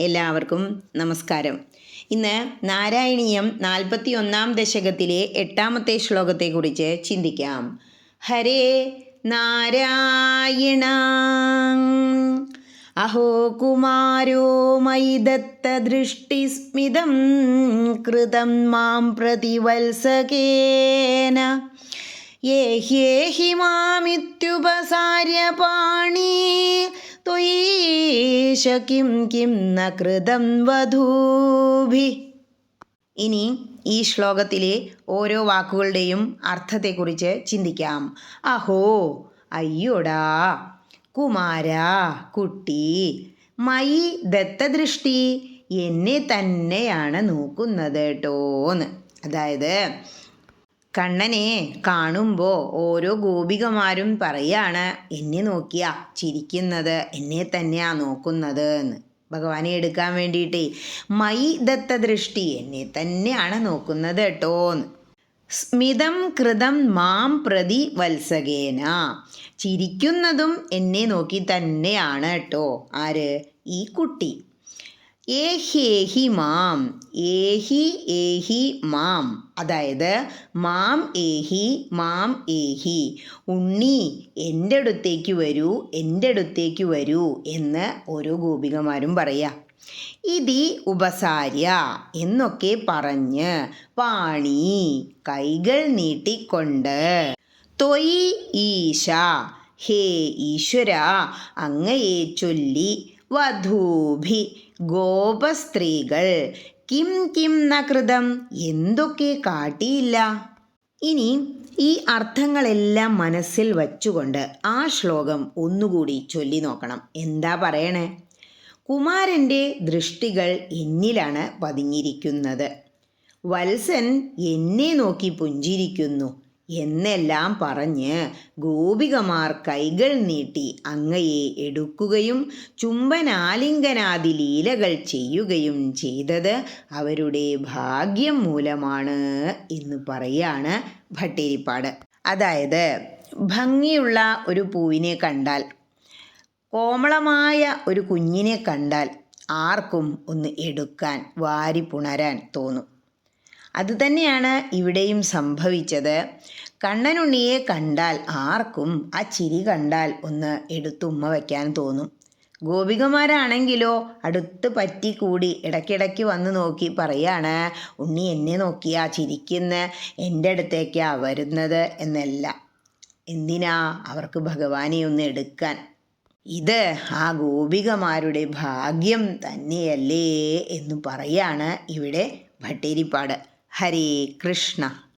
എല്ലാവർക്കും നമസ്കാരം. ഇന്ന് നാരായണീയം നാൽപ്പത്തി ഒന്നാം ദശകത്തിലെ എട്ടാമത്തെ ശ്ലോകത്തെക്കുറിച്ച് ചിന്തിക്കാം. ഹരേ നാരായണ. അഹോ കുമാരോ മയി ദത്തദൃഷ്ടിസ്മിതം കൃതം മാം പ്രതിവത്സകേന. യേഹ്യേഹി മാമിത്യുപസാര്യ പാണി ത്വയീശ കിം കിം ന കൃതം വധൂഭി. ഇനി ഈ ശ്ലോകത്തിലെ ഓരോ വാക്കുകളുടെയും അർത്ഥത്തെക്കുറിച്ച് ചിന്തിക്കാം. അഹോ അയ്യോടാ കുമാര കുട്ടി മൈ ദത്തദൃഷ്ടി എന്നെ തന്നെയാണ് നോക്കുന്നത് കേട്ടോന്ന് അതായത് കണ്ണനെ കാണുമ്പോൾ ഓരോ ഗോപികമാരും പറയാണ് എന്നെ നോക്കിയാ ചിരിക്കുന്നത് എന്നെ തന്നെയാ നോക്കുന്നത് എന്ന്. ഭഗവാനെ എടുക്കാൻ വേണ്ടിയിട്ടേ മൈ ദത്ത ദൃഷ്ടി എന്നെ തന്നെയാണ് നോക്കുന്നത് കേട്ടോ എന്ന്. സ്മിതം കൃതം മാം പ്രതി വത്സകേന. ചിരിക്കുന്നതും എന്നെ നോക്കി തന്നെയാണ് കേട്ടോ. ആര്? ഈ കുട്ടി. ഏഹേഹി മാം ഏഹി ഏഹി മാം. അതായത് മാം ഏഹി മാം ഏഹി. ഉണ്ണി എന്റെ അടുത്തേക്ക് വരൂ എന്റെ അടുത്തേക്ക് വരൂ എന്ന് ഓരോ ഗോപികമാരും പറയാം. ഇതി ഉപസാര്യ എന്നൊക്കെ പറഞ്ഞ് പാണി കൈകൾ നീട്ടിക്കൊണ്ട് തൊയ് ഈശ ഹേ ഈശ്വര അങ്ങയെ ചൊല്ലി വധൂഭി ഗോപസ്ത്രീകൾ. കിം കിം ന കൃതം എന്തൊക്കെ കാട്ടിയില്ല. ഇനി ഈ അർത്ഥങ്ങളെല്ലാം മനസ്സിൽ വച്ചുകൊണ്ട് ആ ശ്ലോകം ഒന്നുകൂടി ചൊല്ലി നോക്കണം. എന്താ പറയണേ? കുമാരന്റെ ദൃഷ്ടികൾ എന്നിലാണ് പതിഞ്ഞിരിക്കുന്നത്. വത്സൻ എന്നെ നോക്കി പുഞ്ചിരിക്കുന്നു. എന്നെല്ലാം പറഞ്ഞ് ഗോപികമാർ കൈകൾ നീട്ടി അങ്ങയെ എടുക്കുകയും ചുംബനാലിംഗനാദി ലീലകൾ ചെയ്യുകയും ചെയ്തത് അവരുടെ ഭാഗ്യം മൂലമാണ് എന്ന് പറയാണ് ഭട്ടേരിപ്പാട്. അതായത് ഭംഗിയുള്ള ഒരു പൂവിനെ കണ്ടാൽ കോമളമായ ഒരു കുഞ്ഞിനെ കണ്ടാൽ ആർക്കും ഒന്ന് എടുക്കാൻ വാരി പുണരാൻ തോന്നും. അതുതന്നെയാണ് ഇവിടെയും സംഭവിച്ചത്. കണ്ണനുണ്ണിയെ കണ്ടാൽ ആർക്കും ആ ചിരി കണ്ടാൽ ഒന്ന് എടുത്തുമ്മ വയ്ക്കാൻ തോന്നും. ഗോപികമാരാണെങ്കിലോ അടുത്ത് പറ്റി കൂടി ഇടയ്ക്കിടയ്ക്ക് വന്ന് നോക്കി പറയാണ് ഉണ്ണി എന്നെ നോക്കിയാ ചിരിക്കുന്ന? എന്റെ അടുത്തേക്കാ വരുന്നത്? എന്നല്ല. എന്തിനാ? അവർക്ക് ഭഗവാനെ ഒന്ന് എടുക്കാൻ. ഇത് ആ ഗോപികമാരുടെ ഭാഗ്യം തന്നെയല്ലേ എന്ന് പറയാണ് ഇവിടെ ഭട്ടേരിപ്പാട് ഹരേ കൃഷ്ണ.